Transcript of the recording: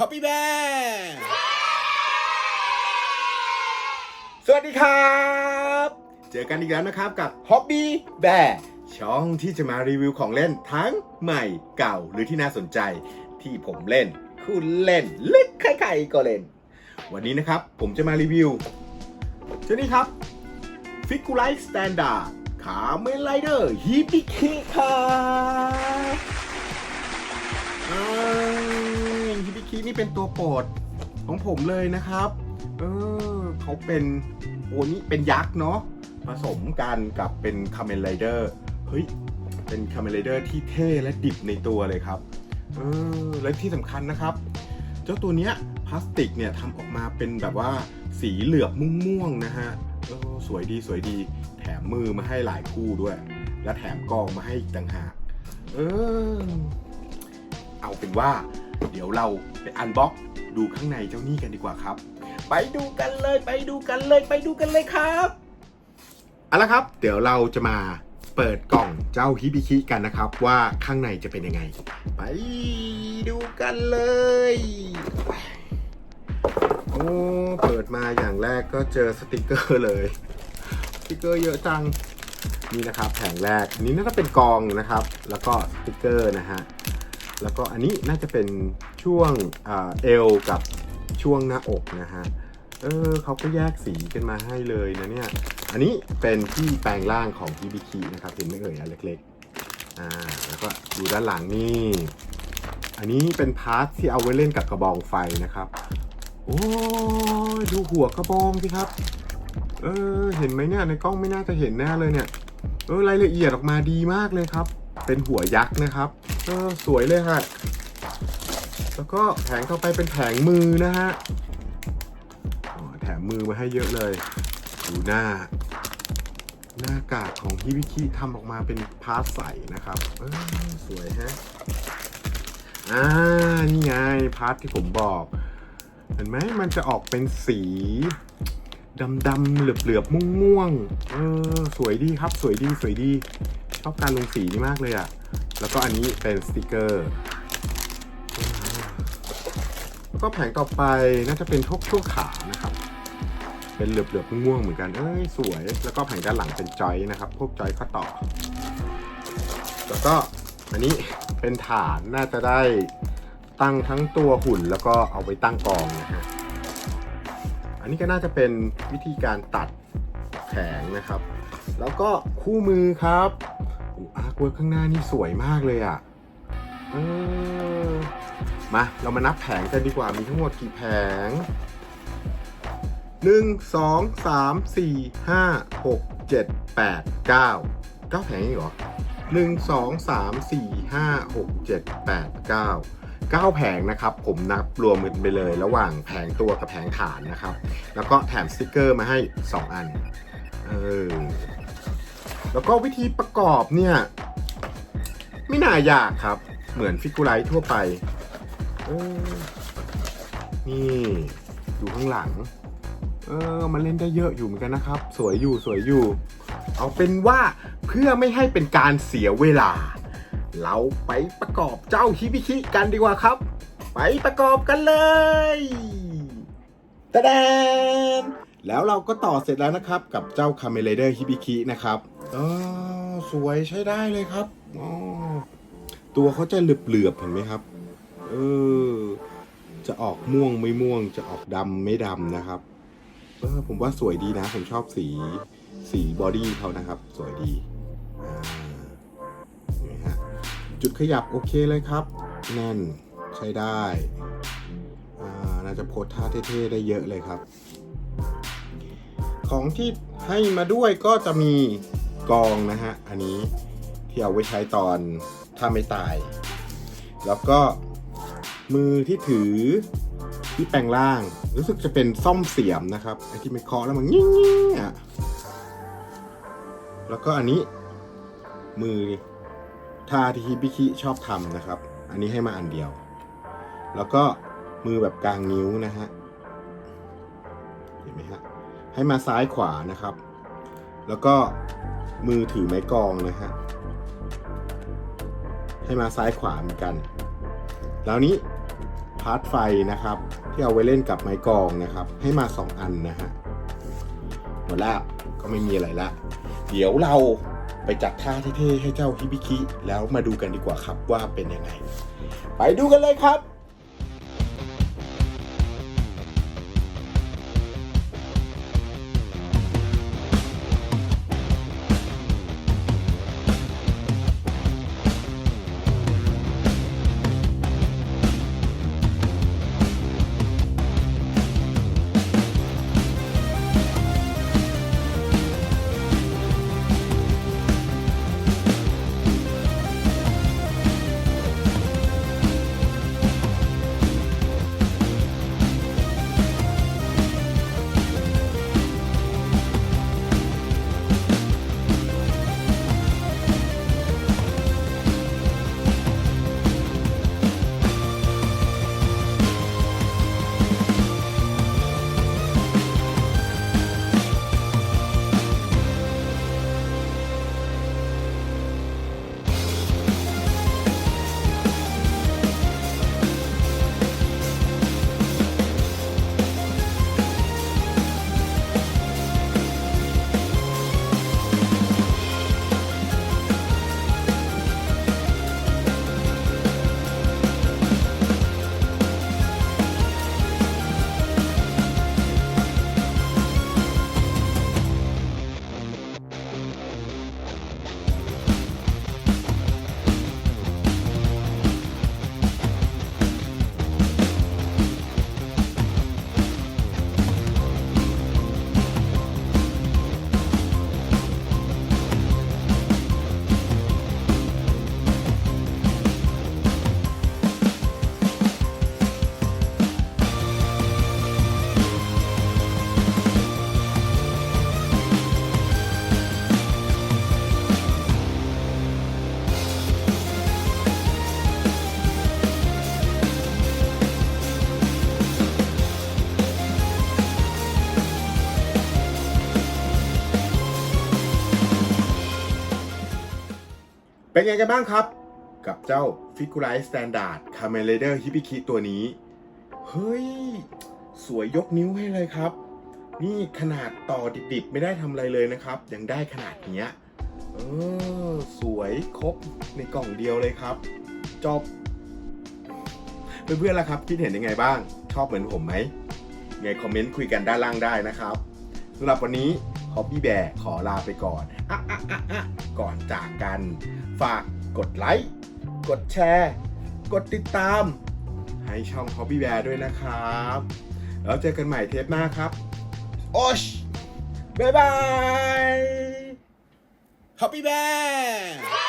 Happy Bear สวัสดีครับ เจอกันอีกแล้วนะครับกับ Hobby Bear ช่องที่จะมารีวิวของเล่นทั้งใหม่เก่าหรือที่น่าสนใจ ที่ผมเล่น คุณเล่นลึกใครๆก็เล่น วันนี้นะครับผมจะมารีวิวเจ้านี่ครับ f i g u r i t e Standard ขาเมนไลเดอร์ฮิปิคิครับฮิปิ คินี่เป็นตัวโปรดของผมเลยนะครับ เออเขาเป็นโอ้นี่เป็นยักษ์เนาะผสมกันกับเป็นคาเมนไรเดอร์เฮ้ยเป็นคาเมนไรเดอร์ที่เท่และดิบในตัวเลยครับเออและที่สำคัญนะครับ เจ้าตัวเนี้ยพลาสติกเนี่ยทำออกมาเป็นแบบว่าสีเหลือบม่วงๆนะฮะเออสวยดีสวยดี แถมมือมาให้หลายคู่ด้วย และแถมกองมาให้อีกต่างหาก เออ เอาเป็นว่า เดี๋ยวเราไปอันบ็อกดูข้างในเจ้านี่กันดีกว่าครับ ไปดูกันเลยไปดูกันเลยไปดูกันเลยครับเอาละครับ เดี๋ยวเราจะมาเปิดกล่องเจ้าฮิบิคิกันนะครับ ว่าข้างในจะเป็นยังไง ไปดูกันเลยโอ้เปิดมาอย่างแรกก็เจอสติกเกอร์เลย สติกเกอร์เยอะจังนี่นะครับแผงแรกนนี้น่าจะเป็นกองนะครับ แล้วก็สติกเกอร์นะฮะ แล้วก็อันนี้น่าจะเป็นช่วงอเอวกับช่วงหน้าอกนะฮะ เออเขาก็แยกสีกันมาให้เลยนะเนี่ย อันนี้เป็นที่แปลงร่างของฮิบิคินะครับ เห็นไหมเอ่ยอันเล็กๆ อ่า แล้วก็ดูด้านหลังนี่ อันนี้เป็นพาร์ทที่เอาไว้เล่นกับกระบองไฟนะครับ โอ้ดูหัวกระบองสิครับ เออ เห็นไหมเนี่ยในกล้องไม่น่าจะเห็นแน่เลยเนี่ย เออรายละเอียดออกมาดีมากเลยครับ เป็นหัวยักษ์นะครับ เออสวยเลยฮะ แล้วก็แผงต่อไปเป็นแผงมือนะฮะแถมมือมาให้เยอะเลย ดูหน้า หน้ากากของฮิบิคิทำออกมาเป็นพาร์ทใสนะครับออสวยฮะอ่านี่ไงพาร์ทที่ผมบอก เห็นไหมมันจะออกเป็นสีดำๆเหลือบๆม่วงๆเออสวยดีครับ สวยดีสวยดี ชอบการลงสีนี่มากเลยอะ่ะ แล้วก็อันนี้เป็นสติกเกอร์ แล้วก็แผงต่อไปน่าจะเป็นทกช่วงขานะครับ เป็นเหลือบๆม่วงๆเหมือนกัน เอ้ยสวย แล้วก็แผงด้านหลังเป็นจอยนะครับ พวกจอยข้อต่อ แล้วก็อันนี้เป็นฐานน่าจะได้ตั้งทั้งตัวหุ่นแล้วก็เอาไว้ตั้งกองนะฮะ อันนี้ก็น่าจะเป็นวิธีการตัดแผงนะครับ แล้วก็คู่มือครับ อาร์คเวิร์ข้างหน้านี่สวยมากเลยอะ่ะเออมา เรามานับแผงกันดีกว่ามีทั้งหมดกี่แผง 1 2 3 4 5 6 7 8 9 9 แผงเองเหรอ 1 2 3 4 5 6 7 8 9 9 แผงนะครับ ผมนับรวมกันไปเลยระหว่างแผงตัวกับแผงฐานนะครับ แล้วก็แถมสติกเกอร์มาให้ 2 อัน เออ แล้วก็วิธีประกอบเนี่ย ไม่น่ายากครับ เหมือนฟิกูไลท์ทั่วไป นี่ดูข้างหลัง เออมันเล่นได้เยอะอยู่เหมือนกันนะครับ สวยอยู่สวยอยู่ เอาเป็นว่าเพื่อไม่ให้เป็นการเสียเวลา เราไปประกอบเจ้าฮิบิคิกันดีกว่าครับ ไปประกอบกันเลยตะแดนแล้วเราก็ต่อเสร็จแล้วนะครับกับเจ้าคาเมเลเดอร์ฮิบิคินะครับ อ๋อสวยใช้ได้เลยครับอ๋อตัวเขาจะเหลือบๆเห็นไหมครับ เออ จะออกม่วงไม่ม่วง จะออกดำไม่ดำนะครับ เออผมว่าสวยดีนะ ผมชอบสีสีบอดี้เขานะครับ สวยดีนไหมฮะจุดขยับโอเคเลยครับ แน่นใช้ได้น่าจะโพสท่าเท่ๆได้เยอะเลยครับ ของที่ให้มาด้วยก็จะมี กองนะฮะ อันนี้ที่เอาไว้ใช้ตอนถ้าไม่ตาย แล้วก็มือที่ถือที่แปลงร่าง รู้สึกจะเป็นซ่อมเสียมนะครับไอ้ที่มันเคาะแล้วมันงิ้งๆอะแล้วก็อันนี้มือท่าที่ฮิบิคิชอบทำนะครับ อันนี้ให้มาอันเดียว แล้วก็มือแบบกลางนิ้วนะฮะเห็นไหมฮะให้มาซ้ายขวานะครับ แล้วก็ มือถือไม้กองนะฮะให้มาซ้ายขวาเหมือนกัน แล้วนี้พาร์จไฟนะครับ ที่เอาไว้เล่นกับไม้กองนะครับ ให้มา 2 อันนะฮะหมดแล้วก็ไม่มีอะไรละ เดี๋ยวเราไปจัดท่าเท่ๆให้เจ้าฮิบิคิแล้วมาดูกันดีกว่าครับว่าเป็นยังไง ไปดูกันเลยครับ เป็นไงกันบ้างครับ กับเจ้า Figurize Standard Kamen Rider Hibiki ตัวนี้ เฮ้ย สวยยกนิ้วให้เลยครับ นี่ขนาดต่อดิบๆ ไม่ได้ทำอะไรเลยนะครับ ยังได้ขนาดเนี้ยเออสวยครบในกล่องเดียวเลยครับ จบ เพื่อนๆล่ะครับ คิดเห็นยังไงบ้าง ชอบเหมือนผมไหมไงคอมเมนต์คุยกันด้านล่างได้นะครับสำหรับวันนี้ Hobby Bear ขอลาไปก่อน อะอะอะอะก่อนจากกัน ฝากกดไลค์กดแชร์ กดติดตาม ให้ช่อง Hobby Bear ด้วยนะครับ แล้วเจอกันใหม่เทปหน้าครับ โอชบ๊ายบาย Hobby Bear